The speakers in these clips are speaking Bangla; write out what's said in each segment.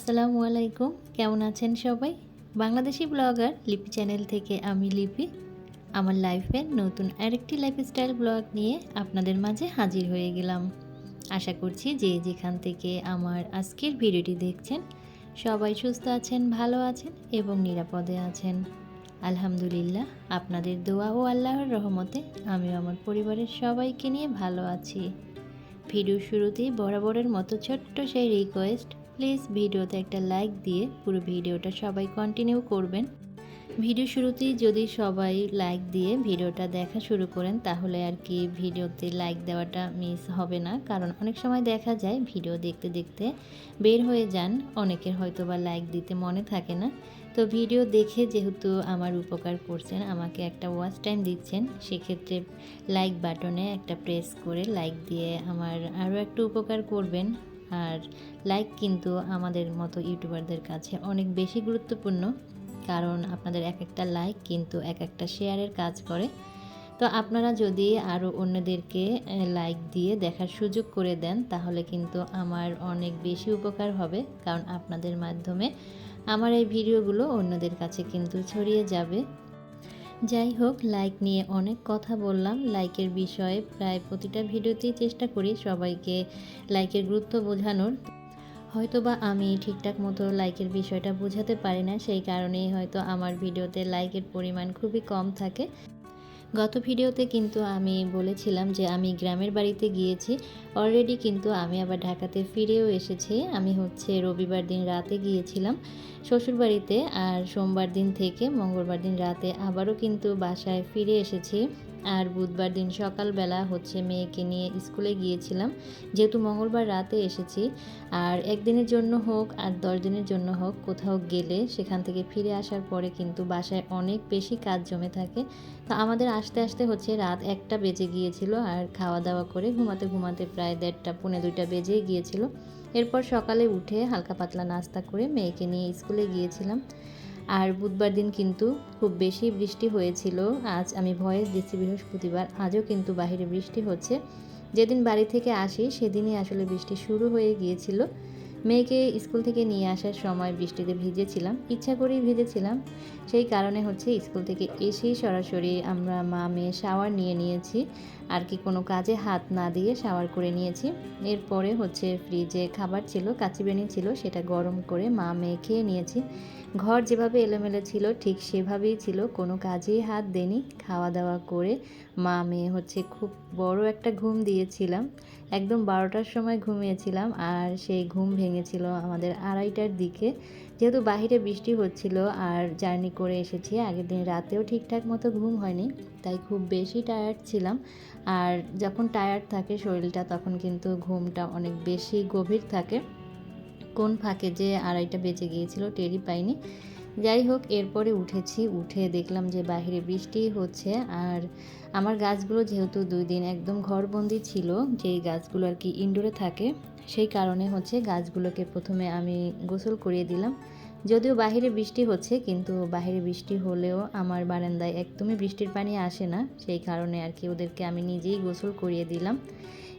আসসালামু আলাইকুম। কেমন আছেন সবাই? বাংলাদেশি ব্লগার লিপি চ্যানেল থেকে আমি লিপি। আমার লাইফের নতুন আরেকটি লাইফস্টাইল ব্লগ নিয়ে আপনাদের মাঝে হাজির হয়ে গেলাম। আশা করছি যে যেখান থেকে আমার আজকের ভিডিওটি দেখছেন, সবাই সুস্থ আছেন, ভালো আছেন এবং নিরাপদে আছেন। আলহামদুলিল্লাহ, আপনাদের দোয়া ও আল্লাহর রহমতে আমিও আমার পরিবারের সবাইকে নিয়ে ভালো আছি। ভিডিও শুরুতেই বরাবরের মতো ছোট্ট সেই রিকোয়েস্ট প্লিজ ভিডিওতে একটা লাইক দিয়ে পুরো ভিডিওটা সবাই কন্টিনিউ করবেন। ভিডিও শুরুতেই যদি সবাই লাইক দিয়ে ভিডিওটা দেখা শুরু করেন, তাহলে আর কি ভিডিওতে লাইক দেওয়াটা মিস হবে না। কারণ অনেক সময় দেখা যায় ভিডিও দেখতে দেখতে বের হয়ে যান, অনেকের হয়তো বা লাইক দিতে মনে থাকে না। তো ভিডিও দেখে যেহেতু আমার উপকার করছেন, আমাকে একটা ওয়াচ টাইম দিচ্ছেন, সেক্ষেত্রে লাইক বাটনে একটা প্রেস করে লাইক দিয়ে আমার আরও একটু উপকার করবেন। আর লাইক কিন্তু আমাদের মতো ইউটিউবারদের কাছে অনেক বেশি গুরুত্বপূর্ণ, কারণ আপনাদের এক একটা লাইক কিন্তু এক একটা শেয়ারের কাজ করে। তো আপনারা যদি আরও অন্যদেরকে লাইক দিয়ে দেখার সুযোগ করে দেন, তাহলে কিন্তু আমার অনেক বেশি উপকার হবে, কারণ আপনাদের মাধ্যমে আমার এই ভিডিওগুলো অন্যদের কাছে কিন্তু ছড়িয়ে যাবে। যাই হোক লাইক নিয়ে অনেক কথা বললাম। লাইকের বিষয়ে প্রায় প্রতিটা ভিডিওতেই চেষ্টা করি সবাইকে লাইকের গুরুত্ব বোঝানোর। হয়তোবা আমি ঠিকঠাক মতো লাইকের বিষয়টা বোঝাতে পারি না, সেই কারণেই হয়তো আমার ভিডিওতে লাইকের পরিমাণ খুবই কম থাকে। গত ভিডিওতে কিন্তু আমি বলেছিলাম যে আমি গ্রামের বাড়িতে গিয়েছি অলরেডি কিন্তু আমি আবার ঢাকাতে ফিরেও এসেছি। আমি হচ্ছে রবিবার দিন রাতে গিয়েছিলাম শ্বশুরবাড়িতে আর সোমবার দিন থেকে মঙ্গলবার দিন রাতে আবারও কিন্তু বাসায় ফিরে এসেছি। আর বুধবার দিন সকালবেলা হচ্ছে মেয়েকে নিয়ে স্কুলে গিয়েছিলাম। যেহেতু মঙ্গলবার রাতে এসেছি, আর একদিনের জন্য হোক আর দশ দিনের জন্য হোক কোথাও গেলে সেখান থেকে ফিরে আসার পরে কিন্তু বাসায় অনেক বেশি কাজ জমে থাকে। তো আমাদের আসতে আসতে হচ্ছে রাত একটা বেজে গিয়েছিল আর খাওয়া দাওয়া করে ঘুমাতে ঘুমাতে প্রায় দেড়টা, পৌনে দুইটা বেজে গিয়েছিল। এরপর সকালে উঠে হালকা পাতলা নাস্তা করে মেয়েকে নিয়ে স্কুলে গিয়েছিলাম। আর বুধবার দিন কিন্তু খুব বেশি বৃষ্টি হয়েছিল। আজ আমি ভয়েস দিচ্ছি বৃহস্পতিবার। আজও কিন্তু বাহিরে বৃষ্টি হচ্ছে। যেদিন বাড়ি থেকে আসি, সেদিনই আসলে বৃষ্টি শুরু হয়ে গিয়েছিল। মেয়েকে স্কুল থেকে নিয়ে আসার সময় বৃষ্টিতে ভিজেছিলাম, ইচ্ছা করেই ভিজেছিলাম। সেই কারণে হচ্ছে স্কুল থেকে এসেই সরাসরি আমরা মা মেয়ে শাওয়ার নিয়ে নিয়েছি। আর কি কোনো কাজে হাত না দিয়ে শাওয়ার করে নিয়েছি। এরপরে হচ্ছে ফ্রিজে খাবার ছিল, কাচি বেনি ছিল, সেটা গরম করে মা মেয়ে খেয়ে নিয়েছি। ঘর যেভাবে এলোমেলো ছিল, ঠিক সেভাবেই ছিল। কোনো কাজেই হাত দেনি খাওয়া দাওয়া করে মা মেয়ে হচ্ছে খুব বড় একটা ঘুম দিয়েছিলাম। একদম বারোটার সময় ঘুমিয়েছিলাম আর সেই ঘুম ভেঙেছিল আমাদের আড়াইটার দিকে। যেহেতু বাহিরে বৃষ্টি হচ্ছিল আর জার্নি করে এসেছি, আগের দিন রাতেও ঠিকঠাক মতো ঘুম হয়নি, তাই খুব বেশি টায়ার্ড ছিলাম। আর যখন টায়ার্ড থাকে শরীরটা, তখন কিন্তু ঘুমটা অনেক বেশি গভীর থাকে। কোন ফাঁকে যে আড়াইটা বেজে গিয়েছিল টেরই পাইনি। যাই হোক এরপরে উঠেছি, উঠে দেখলাম যে বাহিরে বৃষ্টি হচ্ছে আর আমার গাছগুলো যেহেতু দুই দিন একদম ঘরবন্দি ছিল, যেই গাছগুলো আর কি ইনডোরে থাকে, সেই কারণে হচ্ছে গাছগুলোকে প্রথমে আমি গোসল করিয়ে দিলাম। যদিও বাহিরে বৃষ্টি হচ্ছে, কিন্তু বাহিরে বৃষ্টি হলেও আমার বারান্দায় একদমই বৃষ্টির পানি আসে না, সেই কারণে আর কি ওদেরকে আমি নিজেই গোসল করিয়ে দিলাম।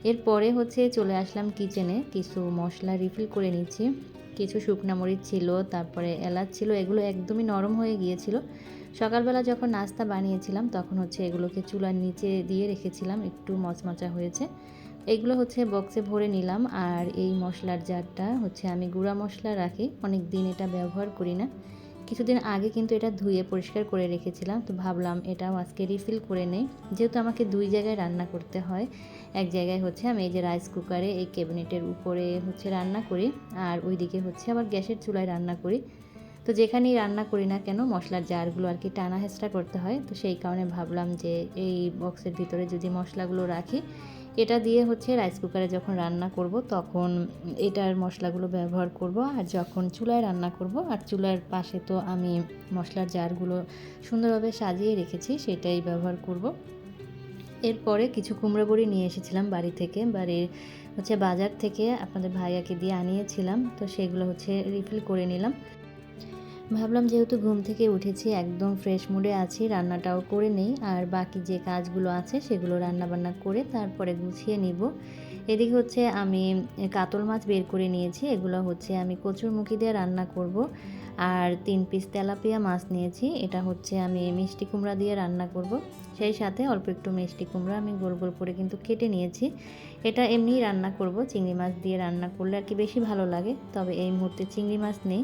এরপরে হচ্ছে চলে আসলাম কিচেনে কিছু মশলা রিফিল করে নিচ্ছি। কিছু শুকনা মরিচ ছিল, তারপরে এলাচ ছিল, এগুলো একদমই নরম হয়ে গিয়েছিল। সকালবেলা যখন নাস্তা বানিয়েছিলাম, তখন হচ্ছে এগুলোকে চুলার নিচে দিয়ে রেখেছিলাম, একটু মচমচা হয়েছে। এগুলো হচ্ছে বক্সে ভরে নিলাম, আর এই মশলার জারটা হচ্ছে আমি গুঁড়া মশলা রাখি, অনেক দিন এটা ব্যবহার করি না। কিছুদিন আগে কিন্তু এটা ধুয়ে পরিষ্কার করে রেখেছিলাম, তো ভাবলাম এটাও আজকে রিফিল করে নেই। যেহেতু আমাকে দুই জায়গায় রান্না করতে হয়, এক জায়গায় হচ্ছে আমি এই যে রাইস কুকারে এই ক্যাবিনেটের উপরে হচ্ছে রান্না করি, আর ওইদিকে হচ্ছে আবার গ্যাসের চুলায় রান্না করি। তো যেখানেই রান্না করি না কেন, মশলার জারগুলো আর কি টানা হেঁচড়া করতে হয়, তো সেই কারণে ভাবলাম যে এই বক্সের ভিতরে যদি মশলাগুলো রাখি এটা দিয়ে হচ্ছে রাইস কুকারে যখন রান্না করব, তখন এটার মশলাগুলো ব্যবহার করব। আর যখন চুলায় রান্না করব, আর চুলার পাশে তো আমি মশলার জারগুলো সুন্দরভাবে সাজিয়ে রেখেছি, সেটাই ব্যবহার করব। এরপরে কিছু কুমড়ো বড়ি নিয়ে এসেছিলাম বাড়ি থেকে। বাড়ির হচ্ছে বাজার থেকে আপনাদের ভাইয়াকে দিয়ে আনিয়েছিলাম, তো সেগুলো হচ্ছে রিফিল করে নিলাম। ভাবলাম যেহেতু ঘুম থেকে উঠেছি, একদম ফ্রেশ মুডে আছি, রান্নাটাও করে নেই, আর বাকি যে কাজগুলো আছে সেগুলো রান্না বান্না করে তারপরে গুছিয়ে নিব। এদিকে হচ্ছে আমি কাতল মাছ বের করে নিয়েছি, এগুলো হচ্ছে আমি কচুর মুখি দিয়ে রান্না করব, আর তিন পিস তেলাপিয়া মাছ নিয়েছি, এটা হচ্ছে আমি মিষ্টি কুমড়া দিয়ে রান্না করব। সেই সাথে অল্প একটু মিষ্টি কুমড়া আমি গোল গোল করে কিন্তু কেটে নিয়েছি। এটা এমনিই রান্না করব, চিংড়ি মাছ দিয়ে রান্না করলে আর কি বেশি ভালো লাগে, তবে এই মুহূর্তে চিংড়ি মাছ নেই।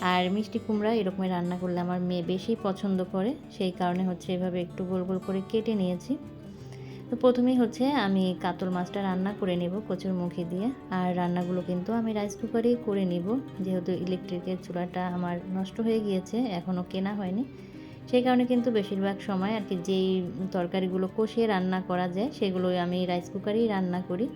আর মিষ্টি কুমড়া এরকমই রান্না করলে আমার মেয়ে বেশি পছন্দ করে। সেই কারণে হচ্ছে এভাবে একটু গোল গোল করে কেটে নিয়েছি। তো প্রথমেই হচ্ছে আমি কাতল মাছটা রান্না করে নেব কচুর মুখে দিয়ে। আর রান্নাগুলো কিন্তু আমি রাইস কুকারেই করে নিব। যেহেতু ইলেকট্রিকের চুলাটা আমার নষ্ট হয়ে গিয়েছে এখনও কেনা হয়নি। সেই কারণে কিন্তু বেশিরভাগ সময় আর কি যেই তরকারিগুলো কষিয়ে রান্না করা যায়, সেগুলোই আমি রাইস কুকারেই রান্না করি।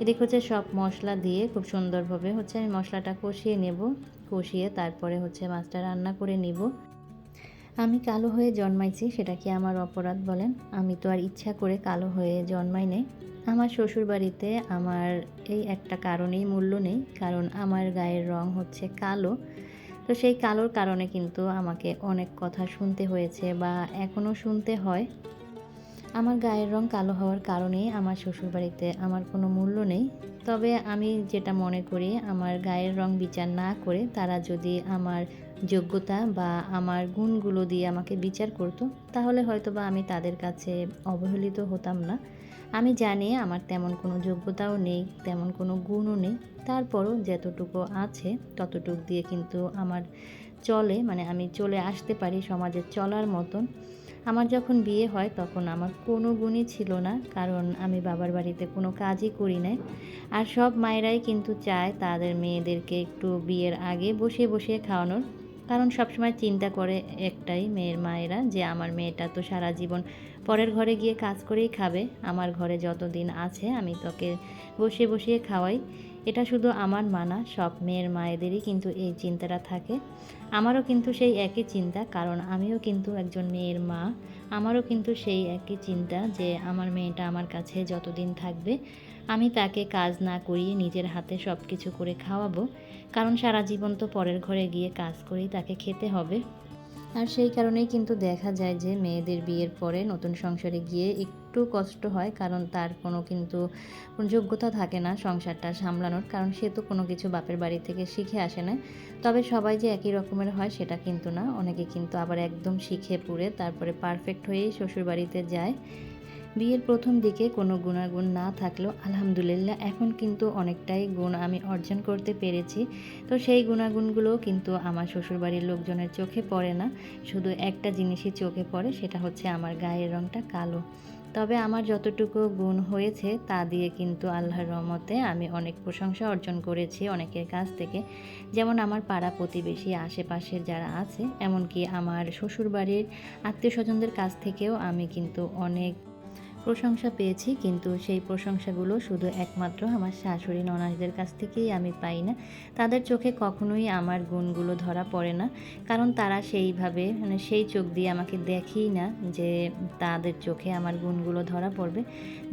এদিকে হচ্ছে সব মশলা দিয়ে খুব সুন্দরভাবে হচ্ছে আমি মশলাটা কষিয়ে নেব। কষিয়ে তারপরে হচ্ছে মাছটা রান্না করে নিব। আমি কালো হয়ে জন্মাইছি, সেটা কি আমার অপরাধ বলেন? আমি তো আর ইচ্ছা করে কালো হয়ে জন্মাই নেই। আমার শ্বশুর বাড়িতে আমার এই একটা কারণেই মূল্য নেই, কারণ আমার গায়ের রং হচ্ছে কালো। তো সেই কালোর কারণে কিন্তু আমাকে অনেক কথা শুনতে হয়েছে বা এখনও শুনতে হয়। আমার গায়ের রং কালো হওয়ার কারণে আমার শ্বশুরবাড়িতে আমার কোনো মূল্য নেই। তবে আমি যেটা মনে করি, আমার গায়ের রং বিচার না করে তারা যদি আমার যোগ্যতা বা আমার গুণগুলো দিয়ে আমাকে বিচার করতো, তাহলে হয়তো বা আমি তাদের কাছে অবহেলিত হতাম না। আমি জানি আমার তেমন কোনো যোগ্যতাও নেই, তেমন কোনো গুণও নেই। তারপরও যতটুকু আছে, ততটুক দিয়ে কিন্তু আমার চলে মানে আমি চলে আসতে পারি সমাজে চলার মতন। আমার যখন বিয়ে হয় তখন আমার কোনো গুণই ছিল না, কারণ আমি বাবার বাড়িতে কোনো কাজই করি নাই। আর সব মায়েরাই কিন্তু চায় তাদের মেয়েদেরকে একটু বিয়ের আগে বসিয়ে বসিয়ে খাওয়ানোর। কারণ সবসময় চিন্তা করে একটাই মেয়ের মায়েরা যে, আমার মেয়েটা তো সারা জীবন পরের ঘরে গিয়ে কাজ করেই খাবে। আমার ঘরে যতদিন আছে আমি তোকে বসিয়ে বসিয়ে খাওয়াই। এটা শুধু আমার মানা সব মেয়ের মায়েদেরই কিন্তু এই চিন্তাটা থাকে। আমারও কিন্তু সেই একই চিন্তা, কারণ আমিও কিন্তু একজন মেয়ের মা। আমারও কিন্তু সেই একই চিন্তা যে আমার মেয়েটা আমার কাছে যতদিন থাকবে, আমি তাকে কাজ না করিয়ে নিজের হাতে সব কিছু করে খাওয়াবো। কারণ সারা জীবন তো পরের ঘরে গিয়ে কাজ করেই তাকে খেতে হবে। আর সেই কারণেই কিন্তু দেখা যায় যে মেয়েদের বিয়ের পরে নতুন সংসারে গিয়ে একটু কষ্ট হয়, কারণ তার কোনো কিন্তু যোগ্যতা থাকে না সংসারটা সামলানোর, কারণ সে তো কোনো কিছু বাপের বাড়ি থেকে শিখে আসে না তবে সবাই যে একই রকমের হয় সেটা কিন্তু না, অনেকে কিন্তু আবার একদম শিখে পুড়ে তারপরে পারফেক্ট হয়েই শ্বশুর বাড়িতে যায়। বিয়ের প্রথম দিকে কোনো গুণাগুণ না থাকলেও আলহামদুলিল্লাহ এখন কিন্তু অনেকটাই গুণ আমি অর্জন করতে পেরেছি। তো সেই গুণাগুণগুলো কিন্তু আমার শ্বশুরবাড়ির লোকজনের চোখে পড়ে না, শুধু একটা জিনিসই চোখে পড়ে সেটা হচ্ছে আমার গায়ের রঙটা কালো। তবে আমার যতটুকু গুণ হয়েছে তা দিয়ে কিন্তু আল্লাহর রহমতে আমি অনেক প্রশংসা অর্জন করেছি অনেকের কাছ থেকে। যেমন আমার পাড়া প্রতিবেশী আশেপাশের যারা আছে, এমনকি আমার শ্বশুরবাড়ির আত্মীয় স্বজনদের কাছ থেকেও আমি কিন্তু অনেক প্রশংসা পেয়েছি, কিন্তু সেই প্রশংসাগুলো শুধু একমাত্র আমার শাশুড়ি ননাসদের কাছ থেকেই আমি পাই না। তাদের চোখে কখনোই আমার গুণগুলো ধরা পড়ে না, কারণ তারা সেইভাবে মানে সেই চোখ দিয়ে আমাকে দেখেই না যে তাদের চোখে আমার গুণগুলো ধরা পড়বে।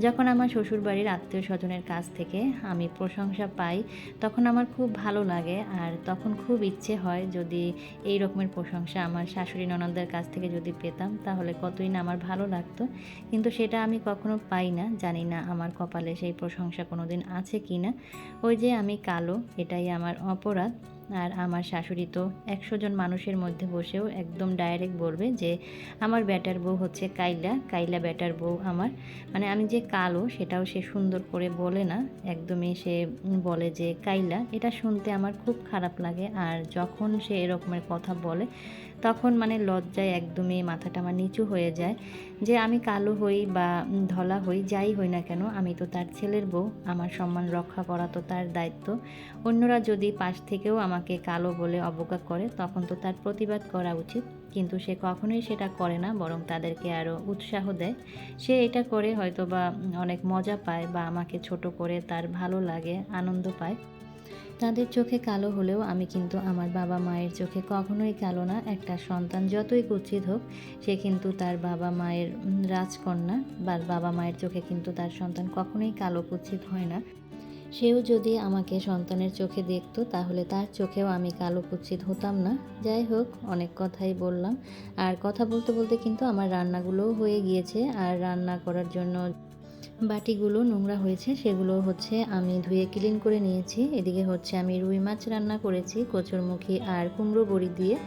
যখন আমার শ্বশুরবাড়ির আত্মীয় স্বজনের কাছ থেকে আমি প্রশংসা পাই, তখন আমার খুব ভালো লাগে আর তখন খুব ইচ্ছে হয় যদি এই রকমের প্রশংসা আমার শাশুড়ি ননদদের কাছ থেকে যদি পেতাম, তাহলে কতই না আমার ভালো লাগতো। কিন্তু সেটা আমি কখনো পাই না, জানি না আমার কপালে সেই প্রশংসা কোনোদিন আছে কি না ওই যে আমি কালো, এটাই আমার অপরাধ। আর আমার শাশুড়ি তো একশো জন মানুষের মধ্যে বসেও একদম ডাইরেক্ট বলবে যে, আমার ব্যাটার বউ হচ্ছে কাইলা কাইলা ব্যাটার বউ আমার। মানে আমি যে কালো, সেটাও সে সুন্দর করে বলে না। একদমই সে বলে যে, কাইলা, এটা শুনতে আমার খুব খারাপ লাগে। আর যখন সে এরকমের কথা বলে, তখন মানে লজ্জায় একদমই মাথাটা আমার নিচু হয়ে যায় যে, আমি কালো হই বা ধলা হই, যাই হই না কেন, আমি তো তার ছেলের বউ। আমার সম্মান রক্ষা করা তো তার দায়িত্ব। অন্যরা যদি পাশ থেকেও আমাকে কালো বলে অবজ্ঞা করে, তখন তো তার প্রতিবাদ করা উচিত। কিন্তু সে কখনোই সেটা করে না, বরং তাদেরকে আরও উৎসাহ দেয়। সে এটা করে হয়তো বা অনেক মজা পায় বা আমাকে ছোট করে তার ভালো লাগে, আনন্দ পায়। তাদের চোখে কালো হলেও আমি কিন্তু আমার বাবা মায়ের চোখে কখনোই কালো না। একটা সন্তান যতই কুচিত হোক, সে কিন্তু তার বাবা মায়ের রাজকন্যা, বা বাবা মায়ের চোখে কিন্তু তার সন্তান কখনোই কালো কুচিত হয় না। সেও যদি আমাকে সন্তানের চোখে দেখতো, তাহলে তার চোখেও আমি কালো কুচ্ছিত হতাম না। যাই হোক, অনেক কথাই বললাম। আর কথা বলতে বলতে কিন্তু আমার রান্নাগুলোও হয়ে গিয়েছে। আর রান্না করার জন্য বাটিগুলো নোংরা হয়েছে, সেগুলো হচ্ছে আমি ধুয়ে ক্লিন করে নিয়েছি। এদিকে হচ্ছে আমি রুই মাছ রান্না করেছি, কচুরমুখী আর কুমড়ো বড়ি দিয়ে।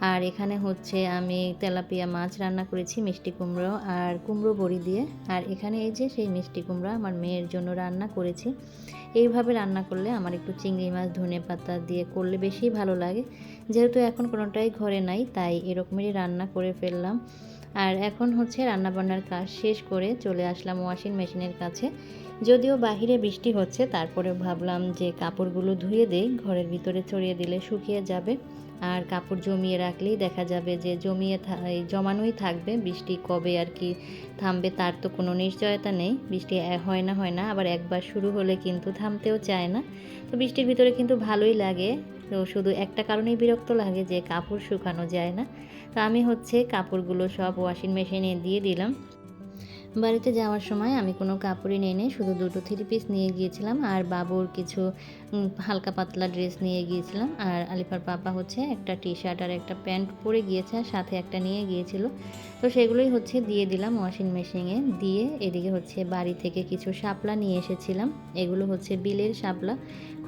আর এখানে হচ্ছে আমি তেলাপিয়া মাছ রান্না করেছি, মিষ্টি কুমড়ো আর কুমড়ো বড়ি দিয়ে। আর এখানে এই যে সেই মিষ্টি কুমড়ো আমার মেয়ের জন্য রান্না করেছি। এইভাবে রান্না করলে আমার একটু চিংড়ি মাছ, ধনে পাতা দিয়ে করলে বেশি ভালো লাগে। যেহেতু এখন কোনোটাই ঘরে নাই, তাই এরকমেরই রান্না করে ফেললাম। আর এখন হচ্ছে রান্নাবান্নার কাজ শেষ করে চলে আসলাম ওয়াশিং মেশিনের কাছে। যদিও বাহিরে বৃষ্টি হচ্ছে তারপরে ভাবলাম যে কাপড়গুলো ধুয়ে দেই, ঘরের ভিতরে ছড়িয়ে দিলে শুকিয়ে যাবে। আর কাপড় জমিয়ে রাখলেই দেখা যাবে যে জমিয়ে জমানোই থাকবে। বৃষ্টি কবে আর কি থামবে তার তো কোনো নিশ্চয়তা নেই। বৃষ্টি হয় না হয় না, আবার একবার শুরু হলে কিন্তু থামতেও চায় না। তো বৃষ্টির ভিতরে কিন্তু ভালোই লাগে। তো শুধু একটা কারণেই বিরক্ত লাগে যে কাপড় শুকানো যায় না। তো আমি হচ্ছে কাপড়গুলো সব ওয়াশিং মেশিনে দিয়ে দিলাম। বাড়িতে যাওয়ার সময় আমি কোনো কাপড়ই নিয়ে নেই, শুধু দুটো থ্রি পিস নিয়ে গিয়েছিলাম আর বাবুর কিছু হালকা পাতলা ড্রেস নিয়ে গিয়েছিলাম। আর আলিফার পাপা হচ্ছে একটা টি শার্ট আর একটা প্যান্ট পরে গিয়েছে আর সাথে একটা নিয়ে গিয়েছিল। তো সেগুলোই হচ্ছে দিয়ে দিলাম ওয়াশিং মেশিনে। দিয়ে এদিকে হচ্ছে বাড়ি থেকে কিছু শাপলা নিয়ে এসেছিলাম। এগুলো হচ্ছে বিলের শাপলা।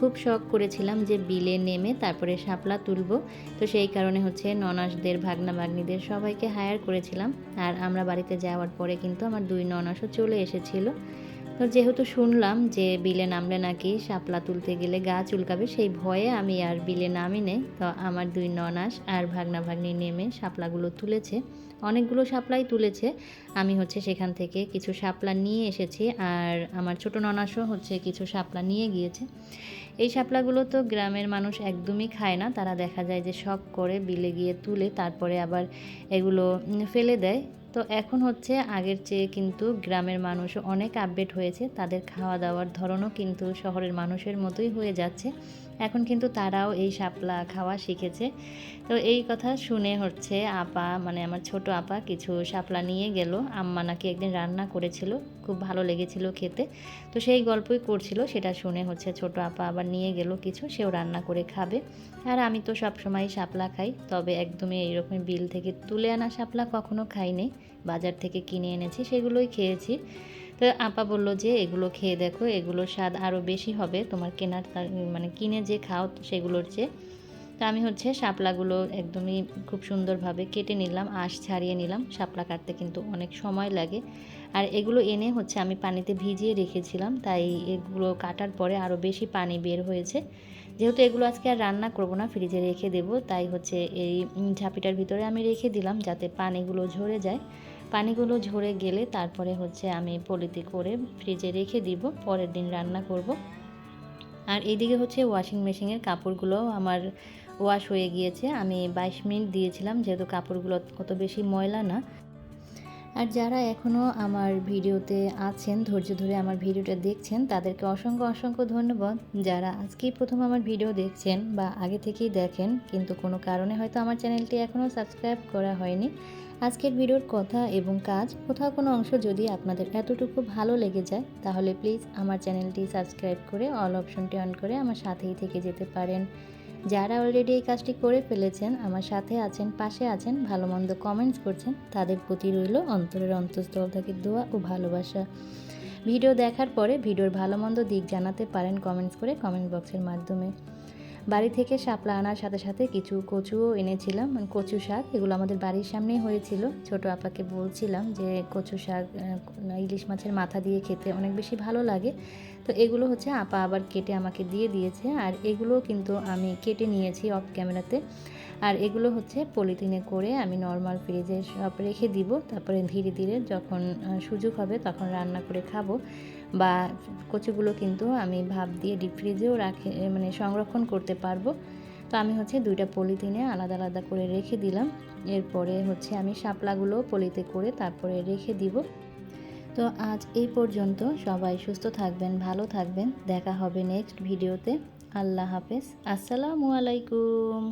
খুব শখ করেছিলাম যে বিলে নেমে তারপরে শাপলা তুলব। তো সেই কারণে হচ্ছে ননাসদের ভাগনা ভাগ্নিদের সবাইকে হায়ার করেছিলাম। আর আমরা বাড়িতে যাওয়ার পরে কিন্তু আমার দুই ননাসও চলে এসেছিল। তো যেহেতু শুনলাম যে বিলে নামলে নাকি শাপলা তুলতে গেলে গা চুলকাবে, সেই ভয়ে আমি আর বিলে নামি নেই তো আমার দুই ননাস আর ভাগনা ভাগ্নি নেমে শাপলাগুলো তুলেছে। অনেকগুলো শাপলাই তুলেছে। আমি হচ্ছে সেখান থেকে কিছু শাপলা নিয়ে এসেছি। আর আমার ছোট ননাসও হচ্ছে কিছু শাপলা নিয়ে গিয়েছে। এই শাপলাগুলো তো গ্রামের মানুষ একদমই খায় না। তারা দেখা যায় যে শখ করে বিলে গিয়ে তুলে তারপরে আবার এগুলো ফেলে দেয়। তো এখন হচ্ছে আগের চেয়ে কিন্তু গ্রামের মানুষ অনেক আপডেট হয়েছে। তাদের খাওয়া দাওয়ার ধরনও কিন্তু শহরের মানুষের মতোই হয়ে যাচ্ছে। এখন কিন্তু তারাও এই শাপলা খাওয়া শিখেছে। তো এই কথা শুনে হচ্ছে আপা মানে আমার ছোট আপা কিছু শাপলা নিয়ে গেল। আম্মা নাকি একদিন রান্না করেছিল, খুব ভালো লেগেছিল খেতে। তো সেই গল্পই করছিল, সেটা শুনে হচ্ছে ছোট আপা আবার নিয়ে গেল কিছু, সেও রান্না করে খাবে। আর আমি তো সবসময় শাপলা খাই, তবে একদমই এইরকম বিল থেকে তুলে আনা শাপলা কখনো খাইনি। বাজার থেকে কিনে এনেছি, সেগুলোই খেয়েছি। তো আপা বলল যে, এগুলো খেয়ে দেখো, এগুলোর স্বাদ আরও বেশি হবে। তোমার কেনার মানে কিনে যে খাও সেগুলোর চেয়ে। তো আমি হচ্ছে শাপলাগুলো একদমই খুব সুন্দরভাবে কেটে নিলাম, আঁশ ছাড়িয়ে নিলাম। শাপলা কাটতে কিন্তু অনেক সময় লাগে। আর এগুলো এনে হচ্ছে আমি পানিতে ভিজিয়ে রেখেছিলাম, তাই এগুলো কাটার পরে আরও বেশি পানি বের হয়েছে। যেহেতু এগুলো আজকে আর রান্না করব না, ফ্রিজে রেখে দেব, তাই হচ্ছে এই ঝাঁপিটার ভিতরে আমি রেখে দিলাম যাতে পানিগুলো ঝরে যায়। পানিগুলো ঝরে গেলে তারপরে হচ্ছে আমি পলিতে করে ফ্রিজে রেখে দিব, পরের দিন রান্না করব। আর এইদিকে হচ্ছে ওয়াশিং মেশিনের কাপড়গুলো আমার ওয়াশ হয়ে গিয়েছে। আমি বাইশ মিনিট দিয়েছিলাম, যেহেতু কাপড়গুলো অত বেশি ময়লা না। আর যারা এখনও আমার ভিডিওতে আছেন, ধৈর্য ধরে আমার ভিডিওটা দেখছেন, তাদেরকে অসংখ্য অসংখ্য ধন্যবাদ। যারা আজকেই প্রথম আমার ভিডিও দেখছেন বা আগে থেকেই দেখেন, কিন্তু কোনো কারণে হয়তো আমার চ্যানেলটি এখনও সাবস্ক্রাইব করা হয়নি, আজকের ভিডিওর কথা এবং কাজ, কোথাও কোনো অংশ যদি আপনাদের এতটুকু ভালো লেগে যায়, তাহলে প্লিজ আমার চ্যানেলটি সাবস্ক্রাইব করে অল অপশনটি অন করে আমার সাথেই থেকে যেতে পারেন। যারা অলরেডি এই কাজটি করে ফেলেছেন, আমার সাথে আছেন, পাশে আছেন, ভালো মন্দ কমেন্টস করছেন, তাদের প্রতি রইল অন্তরের অন্তঃস্থল থেকে দোয়া ও ভালোবাসা। ভিডিও দেখার পরে ভিডিওর ভালো মন্দ দিক জানাতে পারেন কমেন্টস করে কমেন্ট বক্সের মাধ্যমে। বাড়ি থেকে শাপলা আনার সাথে সাথে কিছু কচুও এনেছিলাম মানে কচু শাক, এগুলো আমাদের বাড়ির সামনেই হয়েছিল। ছোট আপাকে বলছিলাম যে কচু শাক ইলিশ মাছের মাথা দিয়ে খেতে অনেক বেশি ভালো লাগে। তো এগুলো হচ্ছে আপা আবার কেটে আমাকে দিয়ে দিয়েছে, আর এগুলো কিন্তু আমি কেটে নিয়েছি অফ ক্যামেরাতে আর এগুলো হচ্ছে পলিথিনে করে আমি নর্মাল ফ্রিজে সব রেখে দিব। তারপরে ধীরে ধীরে যখন সুযোগ হবে তখন রান্না করে খাব। বা কচুগুলো কিন্তু আমি ভাব দিয়ে ডিপ ফ্রিজেও রাখে মানে সংরক্ষণ করতে পারব। তো আমি হচ্ছে দুইটা পলিথিনে আলাদা আলাদা করে রেখে দিলাম। এরপরে হচ্ছে আমি শাপলাগুলো পলিতে করে তারপরে রেখে দিব। তো আজ এই পর্যন্ত। সবাই সুস্থ থাকবেন, ভালো থাকবেন। দেখা হবে নেক্সট ভিডিওতে আল্লাহ হাফেজ। আসসালামু আলাইকুম।